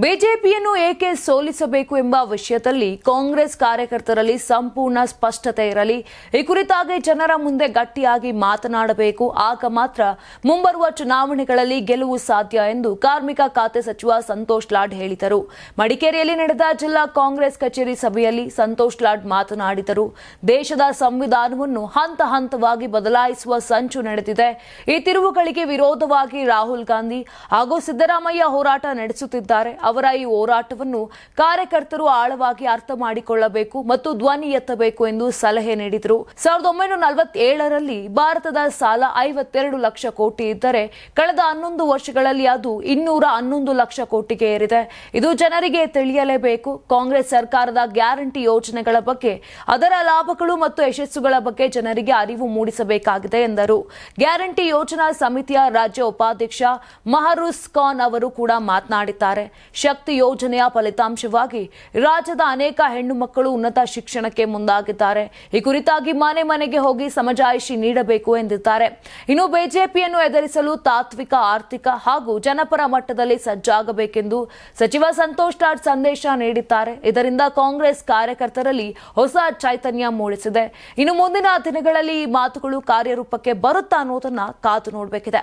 ಬಿಜೆಪಿಯನ್ನು ಏಕೆ ಸೋಲಿಸಬೇಕು ಎಂಬ ವಿಷಯದಲ್ಲಿ ಕಾಂಗ್ರೆಸ್ ಕಾರ್ಯಕರ್ತರಲ್ಲಿ ಸಂಪೂರ್ಣ ಸ್ಪಷ್ಟತೆ ಇರಲಿ. ಈ ಕುರಿತಾಗಿ ಜನರ ಮುಂದೆ ಗಟ್ಟಿಯಾಗಿ ಮಾತನಾಡಬೇಕು. ಆಗ ಮಾತ್ರ ಮುಂಬರುವ ಚುನಾವಣೆಗಳಲ್ಲಿ ಗೆಲುವು ಸಾಧ್ಯ ಎಂದು ಕಾರ್ಮಿಕ ಖಾತೆ ಸಚಿವ ಸಂತೋಷ್ ಲಾಡ್ ಹೇಳಿದರು. ಮಡಿಕೇರಿಯಲ್ಲಿ ನಡೆದ ಜಿಲ್ಲಾ ಕಾಂಗ್ರೆಸ್ ಕಚೇರಿ ಸಭೆಯಲ್ಲಿ ಸಂತೋಷ್ ಲಾಡ್ ಮಾತನಾಡಿದರು. ದೇಶದ ಸಂವಿಧಾನವನ್ನು ಹಂತ ಹಂತವಾಗಿ ಬದಲಾಯಿಸುವ ಸಂಚು ನಡೆದಿದೆ. ಈ ತಿರುವುಗಳಿಗೆ ವಿರೋಧವಾಗಿ ರಾಹುಲ್ ಗಾಂಧಿ ಹಾಗೂ ಸಿದ್ದರಾಮಯ್ಯ ಹೋರಾಟ ನಡೆಸುತ್ತಿದ್ದಾರೆ. ಅವರ ಈ ಹೋರಾಟವನ್ನು ಕಾರ್ಯಕರ್ತರು ಆಳವಾಗಿ ಅರ್ಥ ಮಾಡಿಕೊಳ್ಳಬೇಕು ಮತ್ತು ಧ್ವನಿ ಎತ್ತಬೇಕು ಎಂದು ಸಲಹೆ ನೀಡಿದರು. ಸಾವಿರದ ಒಂಬೈನೂರ ನಲವತ್ತೇಳರಲ್ಲಿ ಭಾರತದ ಸಾಲ ಐವತ್ತೆರಡು ಲಕ್ಷ ಕೋಟಿ ಇದ್ದರೆ ಕಳೆದ ಹನ್ನೊಂದು ವರ್ಷಗಳಲ್ಲಿ ಅದು ಇನ್ನೂರ ಹನ್ನೊಂದು ಲಕ್ಷ ಕೋಟಿಗೆ ಏರಿದೆ. ಇದು ಜನರಿಗೆ ತಿಳಿಯಲೇಬೇಕು. ಕಾಂಗ್ರೆಸ್ ಸರ್ಕಾರದ ಗ್ಯಾರಂಟಿ ಯೋಜನೆಗಳ ಬಗ್ಗೆ, ಅದರ ಲಾಭಗಳು ಮತ್ತು ಯಶಸ್ಸುಗಳ ಬಗ್ಗೆ ಜನರಿಗೆ ಅರಿವು ಮೂಡಿಸಬೇಕಾಗಿದೆ ಎಂದರು. ಗ್ಯಾರಂಟಿ ಯೋಜನಾ ಸಮಿತಿಯ ರಾಜ್ಯ ಉಪಾಧ್ಯಕ್ಷ ಮಹರೂಸ್ ಖಾನ್ ಅವರು ಕೂಡ ಮಾತನಾಡಿದ್ದಾರೆ. ಶಕ್ತಿ ಯೋಜನೆಯ ಫಲಿತಾಂಶವಾಗಿ ರಾಜ್ಯದ ಅನೇಕ ಹೆಣ್ಣು ಮಕ್ಕಳು ಉನ್ನತ ಶಿಕ್ಷಣಕ್ಕೆ ಮುಂದಾಗಿದ್ದಾರೆ. ಈ ಕುರಿತಾಗಿ ಮನೆ ಮನೆಗೆ ಹೋಗಿ ಸಮಜಾಯಿಷಿ ನೀಡಬೇಕು ಎಂದಿದ್ದಾರೆ. ಇನ್ನು ಬಿಜೆಪಿಯನ್ನು ಎದುರಿಸಲು ತಾತ್ವಿಕ, ಆರ್ಥಿಕ ಹಾಗೂ ಜನಪರ ಮಟ್ಟದಲ್ಲಿ ಸಜ್ಜಾಗಬೇಕೆಂದು ಸಚಿವ ಸಂತೋಷ್ ಟಾಟ್ ಸಂದೇಶ ನೀಡಿದ್ದಾರೆ. ಇದರಿಂದ ಕಾಂಗ್ರೆಸ್ ಕಾರ್ಯಕರ್ತರಲ್ಲಿ ಹೊಸ ಚೈತನ್ಯ ಮೂಡಿಸಿದೆ. ಇನ್ನು ಮುಂದಿನ ದಿನಗಳಲ್ಲಿ ಈ ಮಾತುಗಳು ಕಾರ್ಯರೂಪಕ್ಕೆ ಬರುತ್ತಾ ಅನ್ನೋದನ್ನ ಕಾದು ನೋಡಬೇಕಿದೆ.